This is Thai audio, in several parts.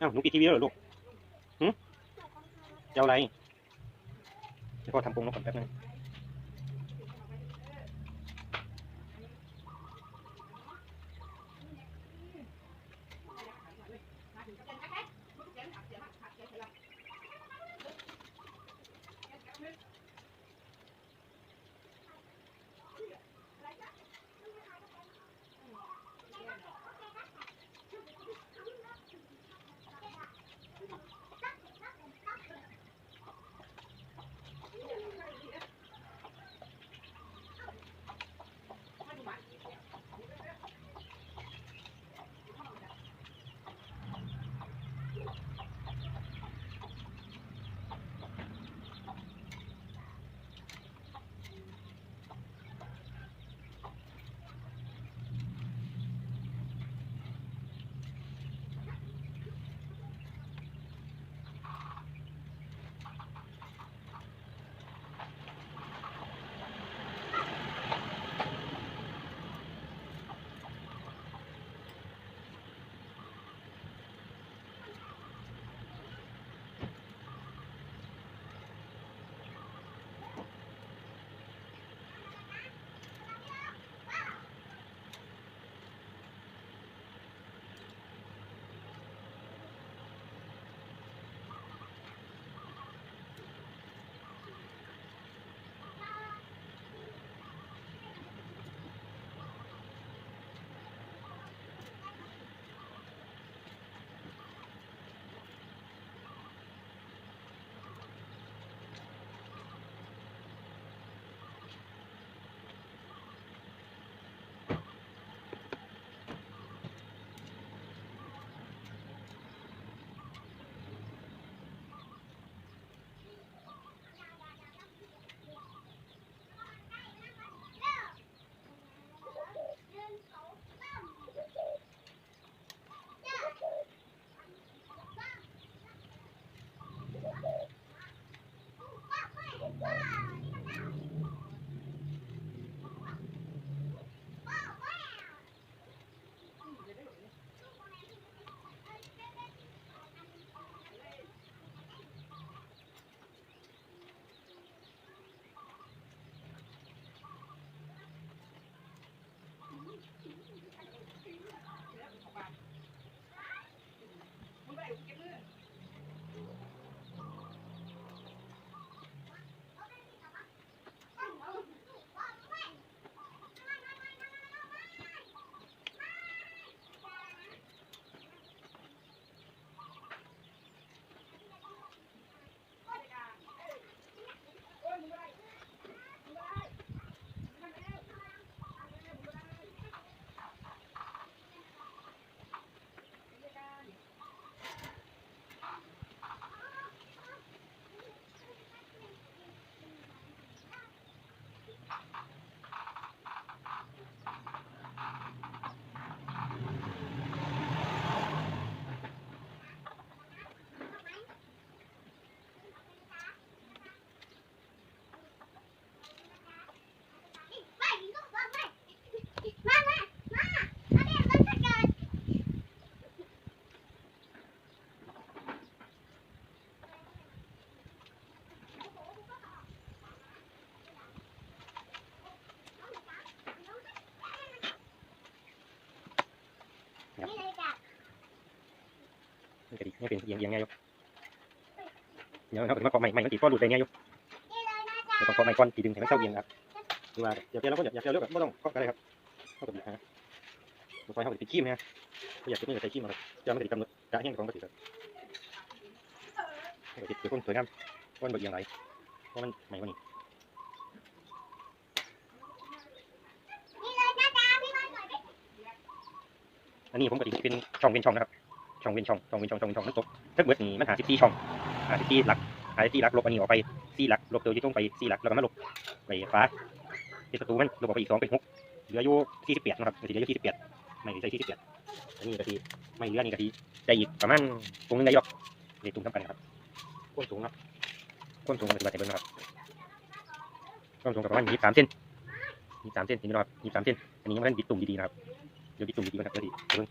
อ้าวหนูปิดทีวีแล้วเหรอลูกหืมจะเอาอะไรเดี๋ยวพ่อทำกรงนกก่อนแป๊บนึง ไม่เป็นเอียงเอียงไงอยู่เดี๋ยวเราถึงมาเกาะใหม่ใหม่มันติดก้อนหลุดไปไงอยู่เดี๋ยวต้องเกาะใหม่ก้อนตีดึงให้มันเข้าเอียงครับคือว่าอยากเจอเราก็อยากเจอเลือกแบบไม่ต้องก็ได้ครับเข้ากับดีนะรถไฟเข้ากับติดขี้มนะก็อยากจะไม่อยากใส่ขี้มาเลยจะไม่ติดกำหนดกะแห้งของก็ติดครับให้ติดคือคนสวยงามก้อนแบบเอียงไหลเพราะมันใหม่กว่านี้อันนี้ผมก็ติดเป็นช่องเป็นช่องนะครับ ช่องเป็นช่องช่องเป็นช่องช่องเป็นช่องมันตกถ้าเบิดนี่มันหาสิบสี่ช่องหาสิบสี่หลักหาสิบสี่หลักลบอันนี้ออกไปสี่หลักลบตัวที่ต้องไปสี่หลักแล้วก็มาลบไปฟ้าที่ประตูมันลบออกไปอีกสองเป็นหกเหลืออยู่สี่สิบแปดนะครับมันสิเหลืออยู่สี่สิบแปดไม่ใช่สี่สิบแปดอันนี้ก็ทีไม่เหลือนี่ก็ทีได้อีกประมาณตรงนึงได้ยกนี่ตรงสำคันครับก้นสูงครับก้นสูงปฏิบัติเบิ่งนะครับก้นสูงกับประมาณยี่สามเซนยี่สิบสามเซนเห็นไหมครับยี่สามเซนอันนี้ยังไม่ได้บิดตุ่มดีๆนะครับเดี๋ยวบิดตุ่มดีๆก่อนครับเดี๋ยวดิเบิ่ง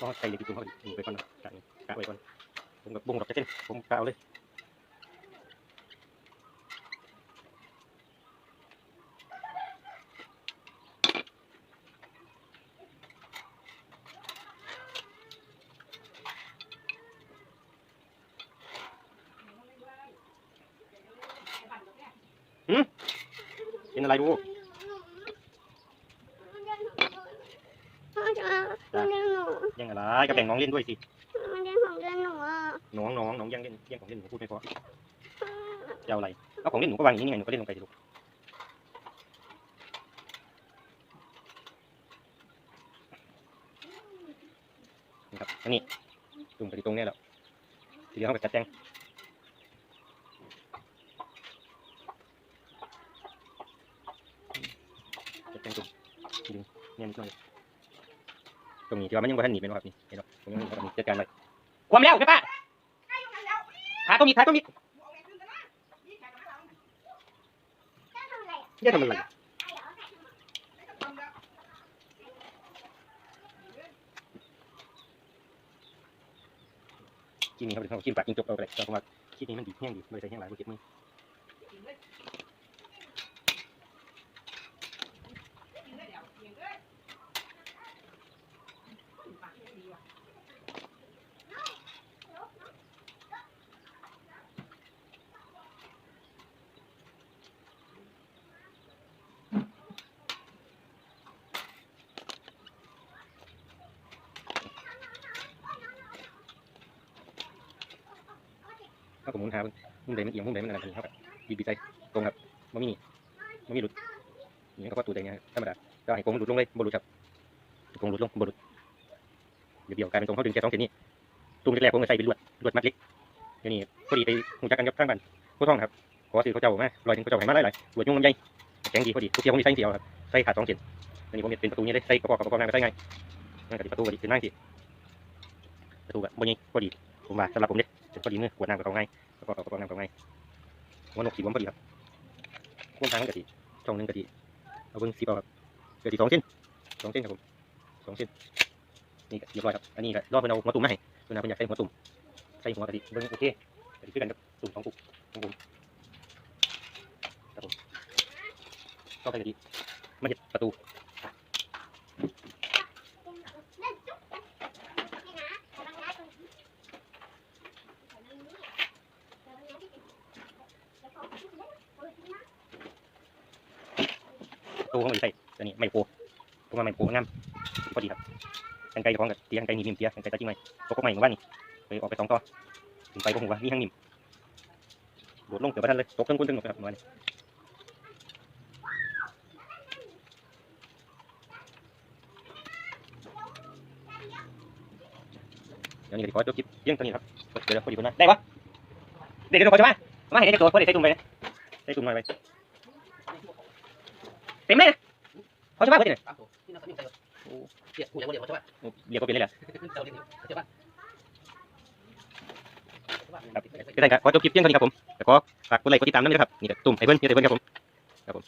ก็ใส่เลยที่ตุ้มเขาดีไปก่อนนะกะนี่ก อะไรก็แบ่งน้องเล่นด้วยสิมาเรียนของเรียนหนูอะน้องน้องน้องยังเล่นยังของเล่นหนูพูดไม่พอจะเอาอะไรเอาของเล่นหนูก็วางอย่างนี้ไงหนูก็เล่นลงไปสิลูกนี่ครับอันนี้ตรงไปตรงเนี้ยแหละทีเดียวเขาไปจัดแจงจัดแจงตรงดึงเนี่ยนิดหน่อยต รงนี้ที่ว่ามันยังบ่ทันหนีไปเนาะครับนี่เห็นเนาะตรงนี้มันก็มีจัดการไว้ความแล้วใช่ปะขาต้องมีขาต้องมีทำอะทำอะไรกินนี่ครับเดี๋ยวเขากินปากกินจบเอาไปเลยเราก็มาคิดนี้มันดีแห้งดีเลยใส่แห้งหลายบ่เก็บมือเขา ก็หมุนหามุมใดมันเอียงมุมใดมันอะไรกันครับบีบใจตรงครับไม่มีไม่มีหลุดนี่เขาก็ตูดใจเงี้ยธรรมดาก็ให้โค้งหลุดลงเลยบ่หลุดครับโค้งหลุดลงบ่หลุดเดี๋ยวเบี่ยวกลายเป็นตรงเขาดึงแค่สองเส้นนี้ตุ้มแรกๆผมก็ใส่เป็นลวดลวดมัดเล็กเดี๋ยวนี้พอดีไปหูจักกันกับข้างบ้านผู้ท่องครับขอซื้อเขาเจ้ามาลอยถึงเขาเจ้าให้มาหลายๆลวดยุ่งลำไยแข็งดีพอดีทุกเที่ยวผมมีใส่เดียวครับใส่ขาดสองเส้นอันนี้ผมเป็นประตูนี้เลยใส่กระบอกกระบอกน้ำก็ใส่ง่ายนั่นก็เป็นประตูพอดีเป็นนั่งสิประตูแบบบ่ยิงพอดี ผมว่าสำหรับผมเด้เป็นพอดีมือขวดน้ำกับเขาง่ายแล้วก็เอากระป๋องน้ำกับไงหัวนกสีบวมพอดีครับพ่วงทางมันกะทิช่องหนึงกะทิเอาเบิ้งสีเอาครับกะทิสองเส้นสองเส้นครับผมสองเส้นนี่เรียบร้อยครับอันนี้ก็รอดเป็นเอาหัวตุ่มมาให้ตัวนั้นเป็นอยากใส่หัวตุ่มใส่หัวกะทิเบิ้งโอเคกะทิคือกันกับตุ่มของปุกของผมครับผมก็ใส่กะทิมาเห็ดประตู ประตูของมันใส่อันนี้ไม่โพผมว่าไม่โพงามพอดีครับกันไกลของกับเตียงไกลหนีบนิ่มเตียกันไกลตาจริงไหมตกก็ใหม่ของบ้านนี่ไปออกไปสองต่อถึงไปก็หัวนี่ห้างนิ่มโดดลงเกือบไม่ทันเลยตกทั้งก้นทั้งหมดครับวันนี้เดี๋ยวนี้ก็ขอจบคลิปเพียงเท่านี้ครับเดี๋ยวพอดีคนนั้นได้ปะเด็กเดี๋ยวขอจะมามาเห็นได้ตัวพอดีใส่ตุ่มไปใส่ตุ่มหน่อยไป เต็มเลยนะขอจะมาพอดีเลยครับผมที่นักข่าวใจเรียกกูยังไม่เรียกว่าใช่ป่ะเรียกก็เป็นเลยแหละเราเรียกใช่ป่ะครับก็ได้ครับขอจบคลิปเพียงเท่านี้ครับผมแต่ขอฝากกดไลค์กดติดตามด้วยนะครับนี่ก็ตุ่มไอ้เบิ้ลนี่ไอ้เบิ้ลครับผม